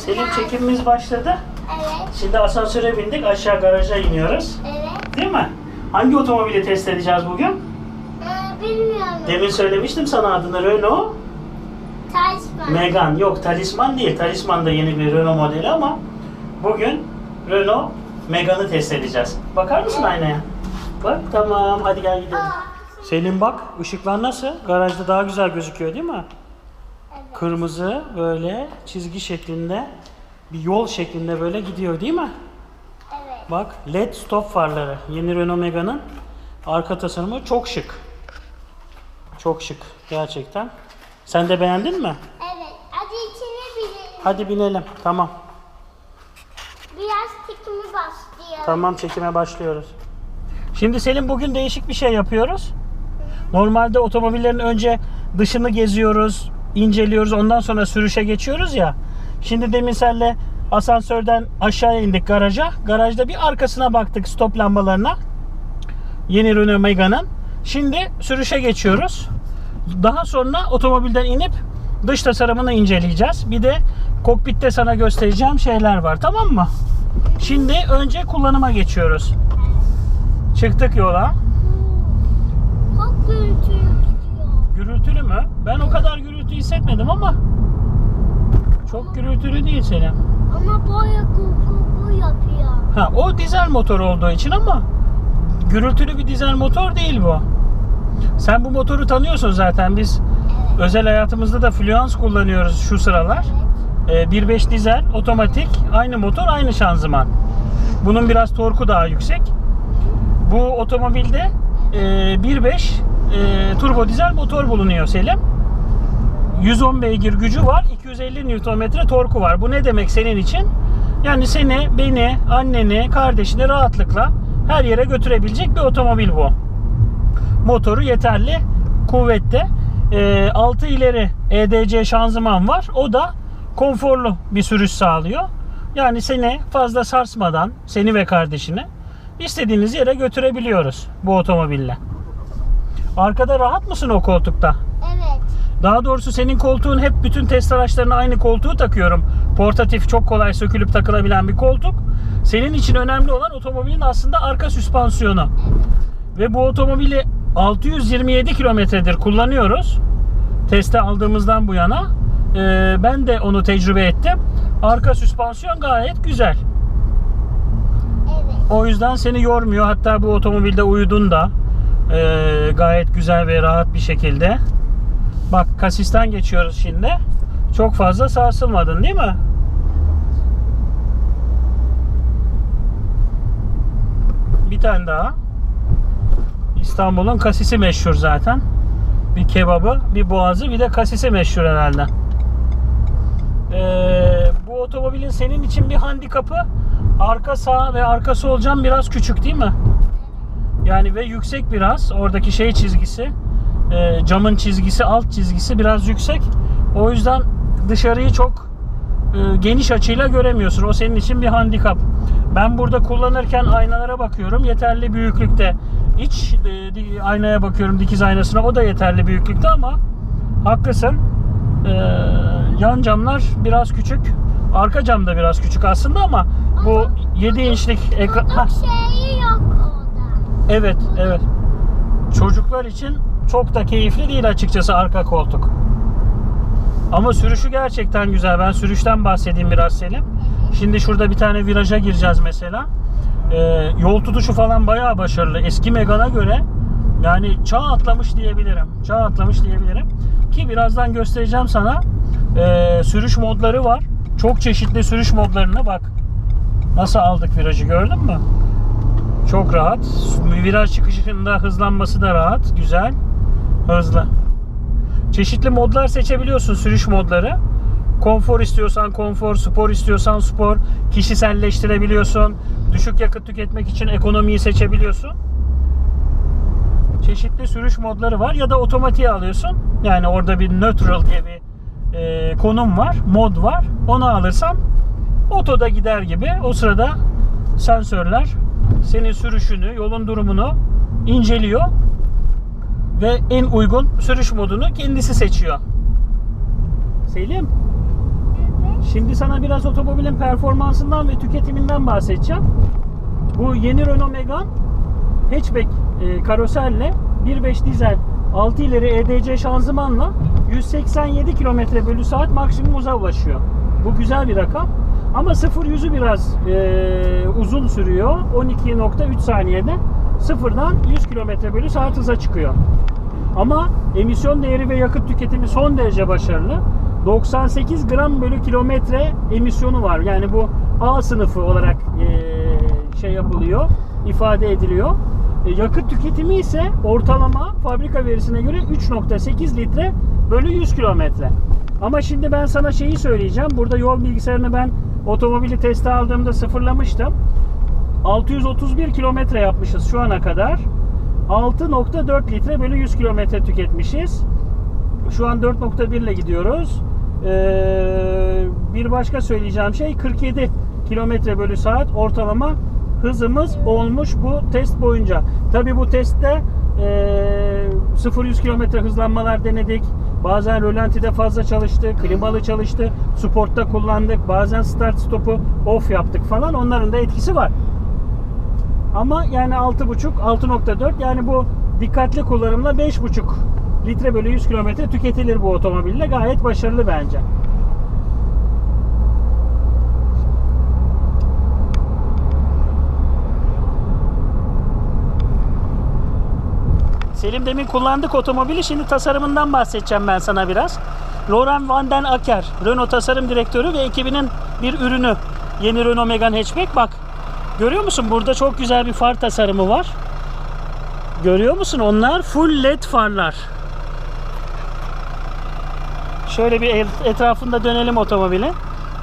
Selim çekimimiz başladı. Evet. Şimdi asansöre bindik. Aşağı garaja iniyoruz. Evet. Değil mi? Hangi otomobili test edeceğiz bugün? Ee, bilmiyorum. Demin söylemiştim sana adını Renault Talisman. Megane. Yok Talisman değil. Talisman da yeni bir Renault modeli ama bugün Renault Megane'ı test edeceğiz. Bakar mısın aynaya? Bak tamam hadi gel gidelim. Aa, Selim bak ışıklar nasıl? Garajda daha güzel gözüküyor değil mi? Kırmızı böyle çizgi şeklinde bir yol şeklinde böyle gidiyor değil mi? Evet. Bak led stop farları. Yeni Renault Megane'ın arka tasarımı çok şık. Çok şık gerçekten. Sen de beğendin mi? Evet. Hadi içine binelim. Hadi binelim. Tamam. Biraz tikimi başlayalım. Tamam çekime başlıyoruz. Şimdi Selim bugün değişik bir şey yapıyoruz. Normalde otomobillerin önce dışını geziyoruz, inceliyoruz, ondan sonra sürüşe geçiyoruz ya. Şimdi demin senle asansörden aşağıya indik garaja. Garajda bir arkasına baktık stop lambalarına. Yeni Renault Megane'ın. Şimdi sürüşe geçiyoruz. Daha sonra otomobilden inip dış tasarımını inceleyeceğiz. Bir de kokpitte sana göstereceğim şeyler var tamam mı? Şimdi önce kullanıma geçiyoruz. Çıktık yola. Çok gürültü yapıyor. Gürültülü mü? Ben o kadar gürültü hissetmedim ama çok gürültülü değil Selim. Ama baya koku yapıyor. Ha o dizel motor olduğu için ama gürültülü bir dizel motor değil bu. Sen bu motoru tanıyorsun zaten. Biz Evet. özel hayatımızda da Fluence kullanıyoruz şu sıralar. Evet. Ee, 1.5 dizel, otomatik, aynı motor, aynı şanzıman. Bunun biraz torku daha yüksek. Bu otomobilde e, 1.5 e, turbo dizel motor bulunuyor Selim. 110 beygir gücü var, 250 Nm torku var. Bu ne demek senin için? Yani seni, beni, anneni, kardeşini rahatlıkla her yere götürebilecek bir otomobil bu. Motoru yeterli kuvvette. E, 6 ileri EDC şanzıman var. O da konforlu bir sürüş sağlıyor. Yani seni fazla sarsmadan, seni ve kardeşini istediğiniz yere götürebiliyoruz bu otomobille. Arkada rahat mısın o koltukta? Evet. Daha doğrusu senin koltuğun hep bütün test araçlarına aynı koltuğu takıyorum. Portatif çok kolay sökülüp takılabilen bir koltuk. Senin için önemli olan otomobilin aslında arka süspansiyonu. Ve bu otomobili 627 kilometredir kullanıyoruz. Teste aldığımızdan bu yana. Ee, ben de onu tecrübe ettim. Arka süspansiyon gayet güzel. Evet. O yüzden seni yormuyor. Hatta bu otomobilde uyudun da ee, gayet güzel ve rahat bir şekilde. Bak kasisten geçiyoruz şimdi. Çok fazla sarsılmadın değil mi? Bir tane daha. İstanbul'un kasisi meşhur zaten. Bir kebabı, bir boğazı, bir de kasisi meşhur herhalde. Ee, bu otomobilin senin için bir handikapı arka sağ ve arka sol cam biraz küçük değil mi? Yani ve yüksek biraz. Oradaki şey çizgisi, e, camın çizgisi, alt çizgisi biraz yüksek. O yüzden dışarıyı çok e, geniş açıyla göremiyorsun. O senin için bir handikap. Ben burada kullanırken aynalara bakıyorum. Yeterli büyüklükte. İç e, di- aynaya bakıyorum dikiz aynasına. O da yeterli büyüklükte ama haklısın. E, yan camlar biraz küçük. Arka cam da biraz küçük aslında ama bu 7 inçlik ekran... Hah. Koltuk şeyi yok orada. Evet, evet. Çocuklar için çok da keyifli değil açıkçası arka koltuk. Ama sürüşü gerçekten güzel. Ben sürüşten bahsedeyim biraz Selim. Şimdi şurada bir tane viraja gireceğiz mesela. Ee, yol tutuşu falan bayağı başarılı. Eski Megane'a göre yani çağ atlamış diyebilirim. Çağ atlamış diyebilirim. Ki birazdan göstereceğim sana. Ee, sürüş modları var. Çok çeşitli sürüş modlarına bak. Nasıl aldık virajı gördün mü? Çok rahat. Viraj çıkışında hızlanması da rahat. Güzel. Hızlı. Çeşitli modlar seçebiliyorsun sürüş modları. Konfor istiyorsan konfor, spor istiyorsan spor, kişiselleştirebiliyorsun. Düşük yakıt tüketmek için ekonomiyi seçebiliyorsun. Çeşitli sürüş modları var ya da otomatiğe alıyorsun. Yani orada bir neutral diye bir e, konum var, mod var. Onu alırsan otoda gider gibi o sırada sensörler senin sürüşünü, yolun durumunu inceliyor ve en uygun sürüş modunu kendisi seçiyor. Selim. Şimdi sana biraz otomobilin performansından ve tüketiminden bahsedeceğim. Bu yeni Renault Megane hatchback e, karoserle 1.5 dizel 6 ileri EDC şanzımanla 187 km bölü saat maksimum hıza ulaşıyor. Bu güzel bir rakam. Ama 0 yüzü biraz e, uzun sürüyor. 12.3 saniyede sıfırdan 100 km bölü saat hıza çıkıyor. Ama emisyon değeri ve yakıt tüketimi son derece başarılı. 98 gram bölü kilometre emisyonu var. Yani bu A sınıfı olarak e, şey yapılıyor, ifade ediliyor. E, yakıt tüketimi ise ortalama fabrika verisine göre 3.8 litre bölü 100 kilometre. Ama şimdi ben sana şeyi söyleyeceğim. Burada yol bilgisayarını ben otomobili teste aldığımda sıfırlamıştım. 631 kilometre yapmışız şu ana kadar. 6.4 litre bölü 100 kilometre tüketmişiz. Şu an 4.1 ile gidiyoruz. Ee, bir başka söyleyeceğim şey 47 kilometre bölü saat ortalama hızımız olmuş bu test boyunca. Tabi bu testte ee, 0-100 kilometre hızlanmalar denedik. Bazen rölantide fazla çalıştı, klimalı çalıştı, sportta kullandık. Bazen start stopu off yaptık falan. Onların da etkisi var. Ama yani 6.5, 6.4 yani bu dikkatli kullanımla 5.5 litre bölü 100 kilometre tüketilir bu otomobille. Gayet başarılı bence. Selim demin kullandık otomobili. Şimdi tasarımından bahsedeceğim ben sana biraz. Laurent Van den Acker, Renault tasarım direktörü ve ekibinin bir ürünü. Yeni Renault Megane Hatchback. Bak görüyor musun? Burada çok güzel bir far tasarımı var. Görüyor musun? Onlar full led farlar. Şöyle bir etrafında dönelim otomobili.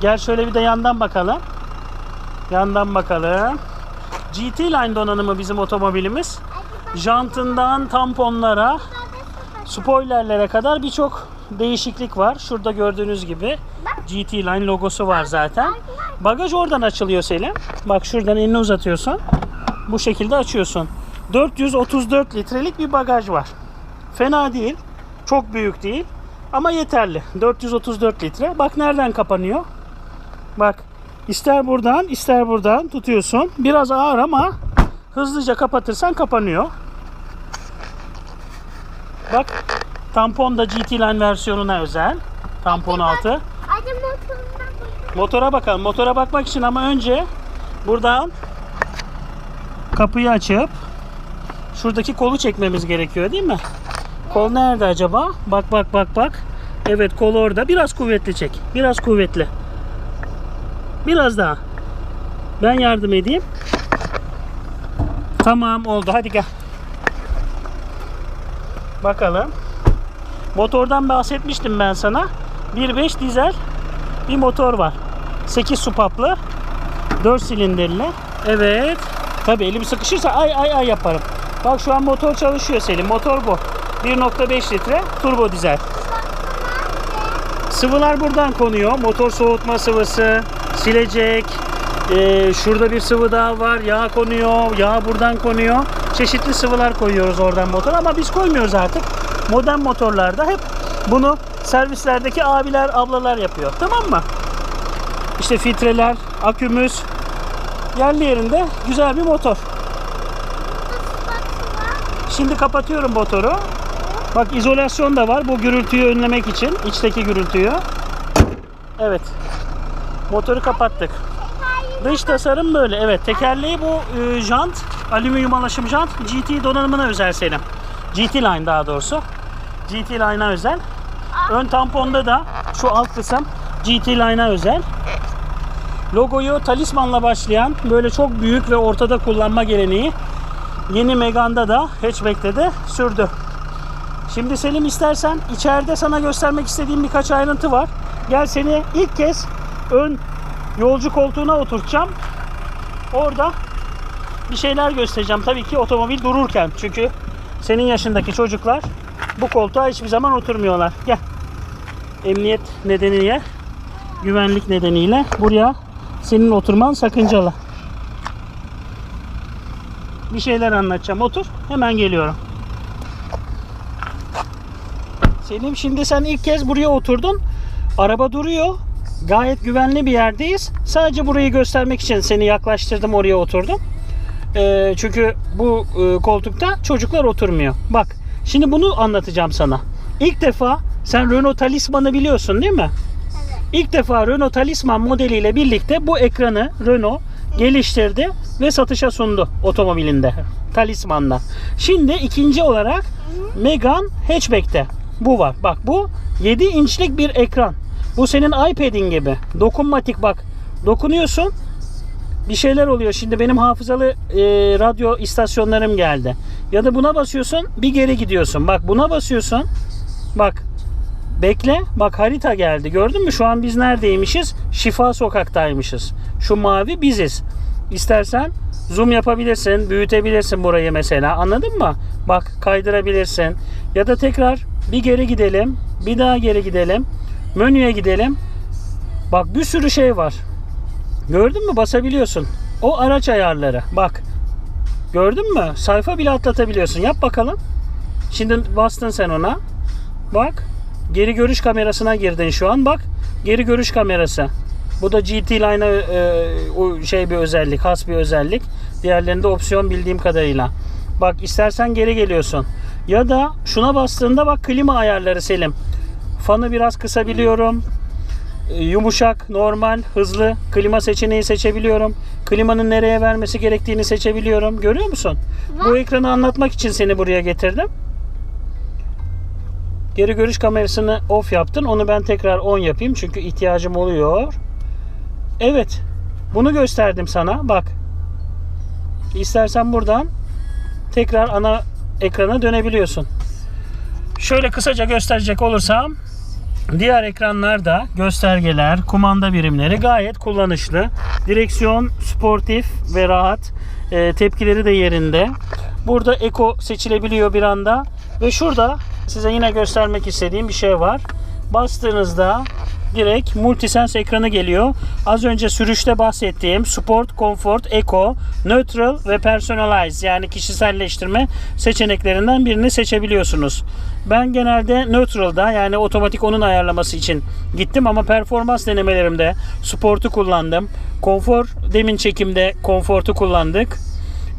Gel şöyle bir de yandan bakalım. Yandan bakalım. GT Line donanımı bizim otomobilimiz. Jantından tamponlara, spoilerlere kadar birçok değişiklik var. Şurada gördüğünüz gibi GT Line logosu var zaten. Bagaj oradan açılıyor Selim. Bak şuradan elini uzatıyorsun. Bu şekilde açıyorsun. 434 litrelik bir bagaj var. Fena değil. Çok büyük değil. Ama yeterli. 434 litre. Bak nereden kapanıyor. Bak ister buradan ister buradan tutuyorsun. Biraz ağır ama hızlıca kapatırsan kapanıyor. Bak tampon da GT Line versiyonuna özel. Tampon altı. Hadi motoruna. Motora bakalım. Motora bakmak için ama önce buradan kapıyı açıp şuradaki kolu çekmemiz gerekiyor değil mi? Kol nerede acaba? Bak bak bak bak. Evet kol orada. Biraz kuvvetli çek. Biraz kuvvetli. Biraz daha. Ben yardım edeyim. Tamam oldu. Hadi gel. Bakalım. Motordan bahsetmiştim ben sana. 1.5 dizel bir motor var. 8 supaplı. 4 silindirli. Evet. Tabi elim sıkışırsa ay ay ay yaparım. Bak şu an motor çalışıyor Selim. Motor bu. 1.5 litre turbo dizel. Sıvılar buradan konuyor. Motor soğutma sıvısı, silecek. Ee, şurada bir sıvı daha var. Yağ konuyor. Yağ buradan konuyor. Çeşitli sıvılar koyuyoruz oradan motor ama biz koymuyoruz artık. Modern motorlarda hep bunu servislerdeki abiler, ablalar yapıyor. Tamam mı? İşte filtreler, akümüz yerli yerinde güzel bir motor. Şimdi kapatıyorum motoru. Bak izolasyon da var bu gürültüyü önlemek için. içteki gürültüyü. Evet. Motoru kapattık. Dış tasarım böyle. Evet tekerleği bu e, jant. Alüminyum alaşım jant. GT donanımına özel Selim. GT Line daha doğrusu. GT Line'a özel. Ön tamponda da şu alt kısım GT Line'a özel. Logoyu talismanla başlayan böyle çok büyük ve ortada kullanma geleneği yeni Megane'da da hatchback'te de sürdü. Şimdi Selim istersen içeride sana göstermek istediğim birkaç ayrıntı var. Gel seni ilk kez ön yolcu koltuğuna oturtacağım. Orada bir şeyler göstereceğim. Tabii ki otomobil dururken. Çünkü senin yaşındaki çocuklar bu koltuğa hiçbir zaman oturmuyorlar. Gel. Emniyet nedeniyle, güvenlik nedeniyle buraya senin oturman sakıncalı. Bir şeyler anlatacağım. Otur. Hemen geliyorum. Selim şimdi sen ilk kez buraya oturdun. Araba duruyor. Gayet güvenli bir yerdeyiz. Sadece burayı göstermek için seni yaklaştırdım oraya oturdum. Ee, çünkü bu e, koltukta çocuklar oturmuyor. Bak şimdi bunu anlatacağım sana. İlk defa sen Renault Talisman'ı biliyorsun değil mi? Evet. İlk defa Renault Talisman modeliyle birlikte bu ekranı Renault geliştirdi ve satışa sundu otomobilinde. Talisman'da. Şimdi ikinci olarak Megane Hatchback'te bu var. Bak bu 7 inçlik bir ekran. Bu senin iPad'in gibi. Dokunmatik bak. Dokunuyorsun. Bir şeyler oluyor. Şimdi benim hafızalı e, radyo istasyonlarım geldi. Ya da buna basıyorsun bir geri gidiyorsun. Bak buna basıyorsun. Bak Bekle. Bak harita geldi. Gördün mü? Şu an biz neredeymişiz? Şifa sokaktaymışız. Şu mavi biziz. İstersen zoom yapabilirsin, büyütebilirsin burayı mesela. Anladın mı? Bak kaydırabilirsin. Ya da tekrar bir geri gidelim. Bir daha geri gidelim. Menüye gidelim. Bak bir sürü şey var. Gördün mü? Basabiliyorsun. O araç ayarları. Bak. Gördün mü? Sayfa bile atlatabiliyorsun. Yap bakalım. Şimdi bastın sen ona. Bak. Geri görüş kamerasına girdin şu an. Bak. Geri görüş kamerası. Bu da GT Line'a e, şey bir özellik, has bir özellik. Diğerlerinde opsiyon bildiğim kadarıyla. Bak istersen geri geliyorsun. Ya da şuna bastığında bak klima ayarları Selim. Fanı biraz kısabiliyorum. E, Yumuşak, normal, hızlı klima seçeneği seçebiliyorum. Klimanın nereye vermesi gerektiğini seçebiliyorum. Görüyor musun? Bu ekranı anlatmak için seni buraya getirdim. Geri görüş kamerasını off yaptın. Onu ben tekrar on yapayım çünkü ihtiyacım oluyor. Evet. Bunu gösterdim sana. Bak. İstersen buradan tekrar ana ekrana dönebiliyorsun. Şöyle kısaca gösterecek olursam diğer ekranlarda göstergeler, kumanda birimleri gayet kullanışlı. Direksiyon sportif ve rahat. E, tepkileri de yerinde. Burada Eco seçilebiliyor bir anda. Ve şurada size yine göstermek istediğim bir şey var. Bastığınızda direkt multisense ekranı geliyor. Az önce sürüşte bahsettiğim Sport, Comfort, Eco, Neutral ve Personalize yani kişiselleştirme seçeneklerinden birini seçebiliyorsunuz. Ben genelde Neutral'da yani otomatik onun ayarlaması için gittim ama performans denemelerimde Sport'u kullandım. Konfor demin çekimde Comfort'u kullandık.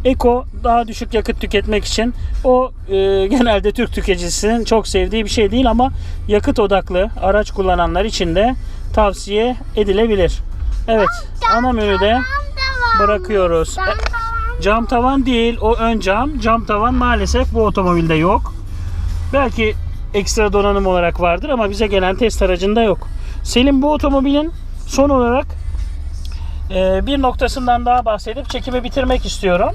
Eko daha düşük yakıt tüketmek için o e, genelde Türk tüketicisinin çok sevdiği bir şey değil ama yakıt odaklı araç kullananlar için de tavsiye edilebilir. Evet ana menüde bırakıyoruz. Cam E, tavan. Cam tavan değil o ön cam. Cam tavan maalesef bu otomobilde yok. Belki ekstra donanım olarak vardır ama bize gelen test aracında yok. Selim bu otomobilin son olarak e, bir noktasından daha bahsedip çekimi bitirmek istiyorum.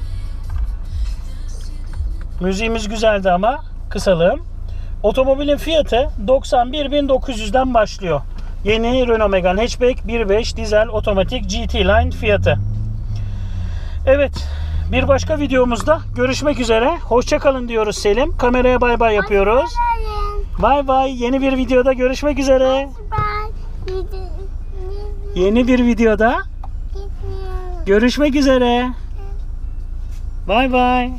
Müziğimiz güzeldi ama kısalım. Otomobilin fiyatı 91.900'den başlıyor. Yeni Renault Megane Hatchback 1.5 dizel otomatik GT Line fiyatı. Evet. Bir başka videomuzda görüşmek üzere. Hoşçakalın diyoruz Selim. Kameraya bay bay yapıyoruz. Bay bay. Yeni bir videoda görüşmek üzere. Yeni bir videoda görüşmek üzere. Bay bay.